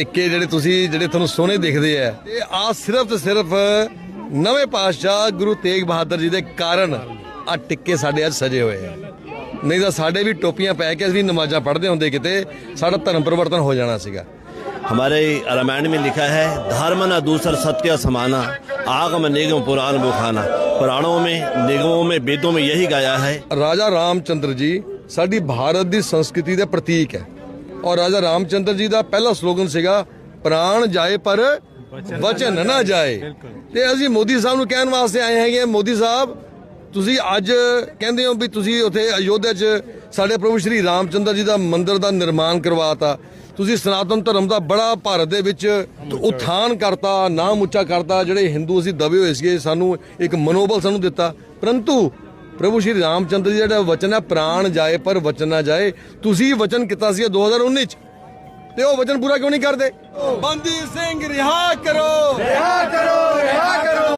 ਟਿੱਕੇ ਜਿਹੜੇ ਤੁਸੀਂ ਜਿਹੜੇ ਤੁਹਾਨੂੰ ਸੋਹਣੇ ਦਿਖਦੇ ਆ ਇਹ ਆ ਸਿਰਫ ਤੇ ਸਿਰਫ ਨਵੇਂ ਪਾਤਸ਼ਾਹ ਗੁਰੂ ਤੇਗ ਬਹਾਦਰ ਜੀ ਦੇ ਕਾਰਨ ਆ ਟਿੱਕੇ ਸਾਡੇ ਅੱਜ ਸਜੇ ਹੋਏ ਆ ਨਹੀਂ ਤਾਂ ਸਾਡੇ ਵੀ ਟੋਪੀਆਂ ਪੈ ਕੇ ਅਸੀਂ ਨਮਾਜ਼ਾਂ ਪੜ੍ਹਦੇ ਹੁੰਦੇ ਕਿਤੇ ਸਾਡਾ ਧਰਮ ਪਰਿਵਰਤਨ ਹੋ ਜਾਣਾ ਸੀਗਾ हमारे रामायण में लिखा है धर्म न दूसर सत्य समाना आगम निगम पुराण बुखाना पुराणों में निगमों में वेदों में यही गाया है ਰਾਜਾ ਰਾਮਚੰਦਰ ਜੀ ਸਾਡੀ ਭਾਰਤ ਦੀ ਸੰਸਕ੍ਰਿਤੀ ਦੇ ਪ੍ਰਤੀਕ ਹੈ ਔਰ ਰਾਜਾ ਰਾਮਚੰਦਰ ਜੀ ਦਾ ਪਹਿਲਾ ਸਲੋਗਨ ਸੀਗਾ ਪ੍ਰਾਣ ਜਾਏ ਪਰ ਵਚਨ ਨਾ ਜਾਏ। ਤੇ ਅਸੀਂ ਮੋਦੀ ਸਾਹਿਬ ਨੂੰ ਕਹਿਣ ਵਾਸਤੇ ਆਏ ਹੈਗੇ ਮੋਦੀ ਸਾਹਿਬ ਤੁਸੀਂ ਅੱਜ ਕਹਿੰਦੇ ਹੋ ਵੀ ਤੁਸੀਂ ਉੱਥੇ ਅਯੋਧਿਆ 'ਚ ਸਾਡੇ ਪ੍ਰਭੂ ਸ਼੍ਰੀ ਰਾਮਚੰਦਰ ਜੀ ਦਾ ਮੰਦਿਰ ਦਾ ਨਿਰਮਾਣ ਕਰਵਾਤਾ। ਤੁਸੀਂ ਸਨਾਤਨ ਧਰਮ ਦਾ ਬੜਾ ਭਾਰਤ ਦੇ ਵਿੱਚ ਉਥਾਨ ਕਰਤਾ ਨਾਮ ਉੱਚਾ ਕਰਤਾ ਜਿਹੜੇ ਹਿੰਦੂ ਅਸੀਂ ਦਬੇ ਹੋਏ ਸੀਗੇ ਸਾਨੂੰ ਇੱਕ ਮਨੋਬਲ ਸਾਨੂੰ ਦਿੱਤਾ ਪਰੰਤੂ ਪ੍ਰਭੂ ਸ਼੍ਰੀ ਰਾਮਚੰਦਰ ਜੀ ਦਾ ਜਿਹੜਾ ਵਚਨ ਹੈ, ਪ੍ਰਾਣ ਜਾਏ ਪਰ ਵਚਨ ਨਾ ਜਾਏ। ਤੁਸੀਂ ਵਚਨ ਕੀਤਾ ਸੀ 2019 ਚ। ਤੇ ਉਹ ਵਚਨ ਪੂਰਾ ਕਿਉਂ ਨਹੀਂ ਕਰਦੇ? ਬੰਦੀ ਸਿੰਘ ਰਿਹਾ ਕਰੋ।